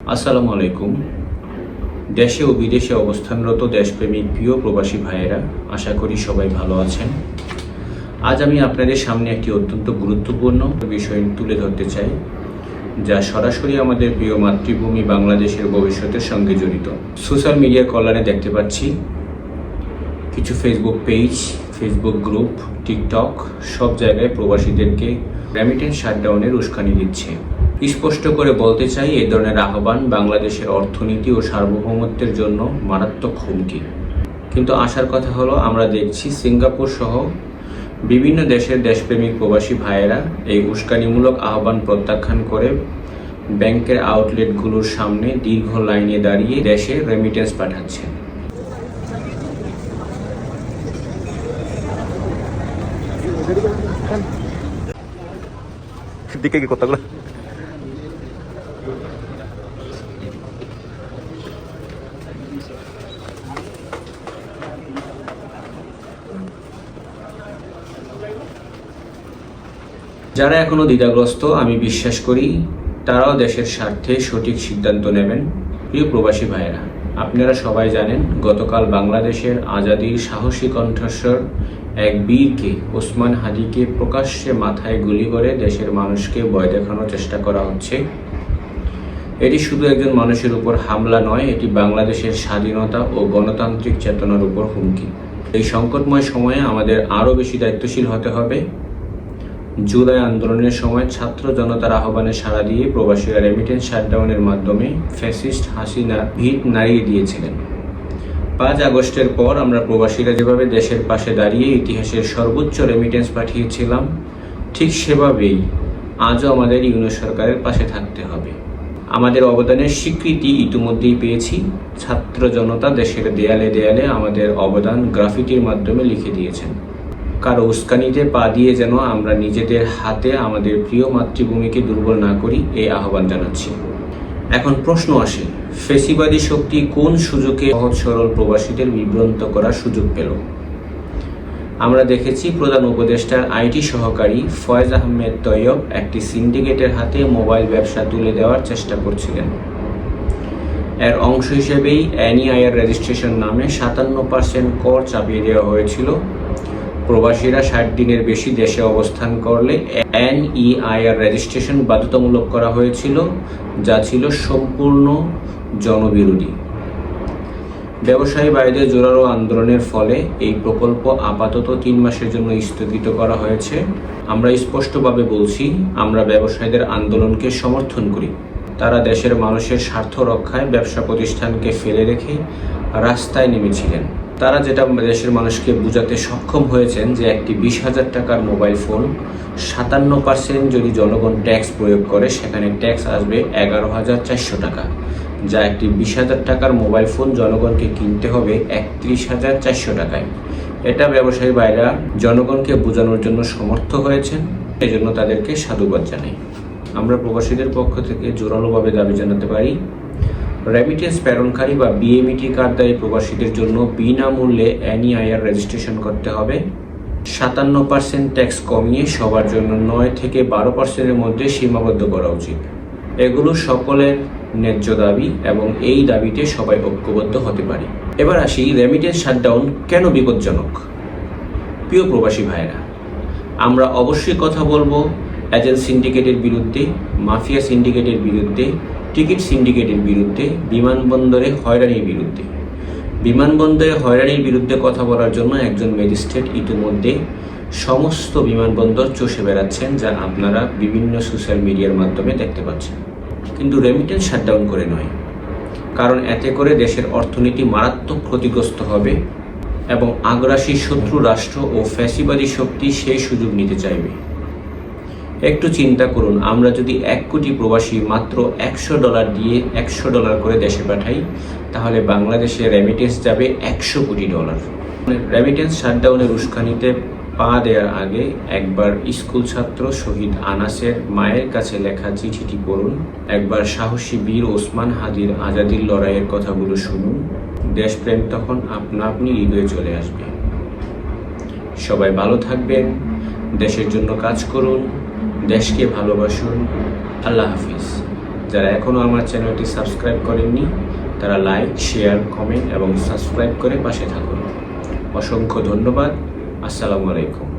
আসসালামু আলাইকুম। দেশে ও বিদেশে অবস্থানরত দেশপ্রেমিক প্রিয় প্রবাসী ভাইয়েরা, আশা করি সবাই ভালো আছেন। আজ আমি আপনাদের সামনে একটি অত্যন্ত গুরুত্বপূর্ণ বিষয় তুলে ধরতে চাই, যা সরাসরি আমাদের প্রিয় মাতৃভূমি বাংলাদেশের ভবিষ্যতের সঙ্গে জড়িত। সোশ্যাল মিডিয়ার কল্যাণে দেখতে পাচ্ছি, কিছু Facebook page Facebook group TikTok সব জায়গায় প্রবাসীদেরকে রেমিটেন্স শাটডাউনের উস্কানি দিচ্ছে। স্পষ্ট করে বলতে চাই এই ধরনের আহ্বান বাংলাদেশের অর্থনীতি ও সার্বভৌমত্বের জন্য মারাত্মক হুমকি। কিন্তু আসার কথা হলো, আমরা দেখছি সিঙ্গাপুর সহ বিভিন্ন দেশের দেশপ্রেমিক প্রবাসী ভাইয়েরা এই উস্কানিমূলক আহ্বান প্রত্যাখ্যান করে ব্যাংকের আউটলেটগুলোর সামনে দীর্ঘ লাইনে দাঁড়িয়ে দেশে রেমিটেন্স পাঠাচ্ছেন দিকে কি কথাগুলো? যারা এখনও দ্বিধাগ্রস্ত, আমি বিশ্বাস করি তারাও দেশের স্বার্থে সঠিক সিদ্ধান্ত নেবেন। প্রিয় প্রবাসী ভাইয়েরা, আপনারা সবাই জানেন, গতকাল বাংলাদেশের আজাদির সাহসী কণ্ঠস্বর এক বীরকে, ওসমান হাদিকে প্রকাশ্যে মাথায় গুলি করে দেশের মানুষকে ভয় দেখানোর চেষ্টা করা হচ্ছে। এটি শুধু একজন মানুষের উপর হামলা নয়, এটি বাংলাদেশের স্বাধীনতা ও গণতান্ত্রিক চেতনার উপর হুমকি। এই সংকটময় সময়ে আমাদের আরও বেশি দায়িত্বশীল হতে হবে। জুলাই আন্দোলনের সময় ছাত্র জনতার আহ্বানে সাড়া দিয়ে প্রবাসীরা রেমিটেন্স শাটডাউনের মাধ্যমে ফ্যাসিস্ট হাসিনা ভিত নাড়িয়ে দিয়েছিলেন। পাঁচ আগস্টের পর আমরা প্রবাসীরা যেভাবে দেশের পাশে দাঁড়িয়ে ইতিহাসের সর্বোচ্চ রেমিটেন্স পাঠিয়েছিলাম, ঠিক সেভাবেই আজও আমাদের ইউনো সরকারের পাশে থাকতে হবে। আমাদের অবদানের স্বীকৃতি ইতিমধ্যেই পেয়েছি। ছাত্র জনতা দেশের দেয়ালে দেয়ালে আমাদের অবদান গ্রাফিটির মাধ্যমে লিখে দিয়েছেন। কারও উস্কানিতে পা দিয়ে যেন আমরা নিজেদের হাতে আমাদের প্রিয় মাতৃভূমিকে দুর্বল না করি এই আহ্বান জানাচ্ছি। এখন প্রশ্ন আসে, ফেসিবাদী শক্তি কোন সুযোগে সহজ সরল প্রবাসীদের বিভ্রান্ত করার সুযোগ পেল? আমরা দেখেছি প্রধান উপদেষ্টার আইটি সহকারী ফয়েজ আহমেদ তৈয়ব একটি সিন্ডিকেটের হাতে মোবাইল ব্যবসা তুলে দেওয়ার চেষ্টা করছিলেন। এর অংশ হিসেবেই এনইআইআর রেজিস্ট্রেশন নামে সাতান্ন পার্সেন্ট কর চাপিয়ে দেওয়া হয়েছিল। প্রবাসীরা ষাট দিনের বেশি দেশে অবস্থান করলে এনইআইআর রেজিস্ট্রেশন বাধ্যতামূলক করা হয়েছিল, যা ছিল সম্পূর্ণ জনবিরোধী। ব্যবসায়ী বাইরে জোরালো আন্দোলনের ফলে এই প্রকল্প আপাতত তিন মাসের জন্য স্থগিত করা হয়েছে। আমরা স্পষ্টভাবে বলছি, আমরা ব্যবসায়ীদের আন্দোলনকে সমর্থন করি। তারা দেশের মানুষের স্বার্থ রক্ষায় ব্যবসা প্রতিষ্ঠানকে ফেলে রেখে রাস্তায় নেমেছিলেন। তারা যেটা দেশের মানুষকে বোঝাতে সক্ষম হয়েছেন যে একটি বিশ হাজার টাকার মোবাইল ফোন সাতান্ন পার্সেন্ট যদি জনগণ ট্যাক্স প্রয়োগ করে, সেখানে ট্যাক্স আসবে এগারো হাজার চারশো টাকা। যা একটি বিশ হাজার টাকার মোবাইল ফোন জনগণকে কিনতে হবে একত্রিশ হাজার চারশো টাকায়। এটা ব্যবসায়ী বাইরা জনগণকে বোঝানোর জন্য সমর্থ হয়েছেন এই জন্য তাদেরকে সাধুবাদ জানাই। আমরা প্রবাসীদের পক্ষ থেকে জোরালোভাবে দাবি জানাতে পারি রেমিটেন্স প্রেরণকারী বা বিএমইটি কার্ডদায়ী প্রবাসীদের জন্য বিনামূল্যে এনইআইআর রেজিস্ট্রেশন করতে হবে। সাতান্ন পার্সেন্ট ট্যাক্স কমিয়ে সবার জন্য নয় থেকে বারো পার্সেন্টের মধ্যে সীমাবদ্ধ করা উচিত। এগুলো সকলের ন্যায্য দাবি এবং এই দাবিতে সবাই ঐক্যবদ্ধ হতে পারে। এবার আসি রেমিটেন্স শাটডাউন কেন বিপজ্জনক? প্রিয় প্রবাসী ভাইয়েরা, আমরা অবশ্যই কথা বলব এজেন্ট সিন্ডিকেটের বিরুদ্ধে মাফিয়া সিন্ডিকেটের বিরুদ্ধে টিকিট সিন্ডিকেটের বিরুদ্ধে, বিমানবন্দরে হয়রানির বিরুদ্ধে। বিমানবন্দরে হয়রানির বিরুদ্ধে কথা বলার জন্য একজন ম্যাজিস্ট্রেট ইতিমধ্যে সমস্ত বিমানবন্দর চষে বেড়াচ্ছেন যা আপনারা বিভিন্ন সোশ্যাল মিডিয়ার মাধ্যমে দেখতে পাচ্ছেন। কিন্তু রেমিটেন্স শাটডাউন করে নয়। কারণ এতে করে দেশের অর্থনীতি মারাত্মক ক্ষতিগ্রস্ত হবে এবং আগ্রাসী শত্রু রাষ্ট্র ও ফ্যাসিবাদী শক্তি সেই সুযোগ নিতে চাইবে। একটু চিন্তা করুন, আমরা যদি এক কোটি প্রবাসী মাত্র একশো ডলার দিয়ে একশো ডলার করে দেশে পাঠাই, তাহলে বাংলাদেশে রেমিটেন্স যাবে একশো কোটি ডলার। রেমিটেন্স শাটডাউনের উস্কানিতে পা দেওয়ার আগে একবার স্কুল ছাত্র শহীদ আনাসের মায়ের কাছে লেখা চিঠিটি পড়ুন। একবার সাহসী বীর ওসমান হাদির আজাদির লড়াইয়ের কথাগুলো শুনুন। দেশপ্রেম তখন আপনা আপনি হৃদয়ে চলে আসবে। সবাই ভালো থাকবেন, দেশের জন্য কাজ করুন, দেশকে ভালোবাসুন। আল্লাহ হাফিজ। যারা এখনও আমার চ্যানেলটি সাবস্ক্রাইব করেননি, তারা লাইক, শেয়ার, কমেন্ট এবং সাবস্ক্রাইব করে পাশে থাকুন। অসংখ্য ধন্যবাদ। আসসালামু আলাইকুম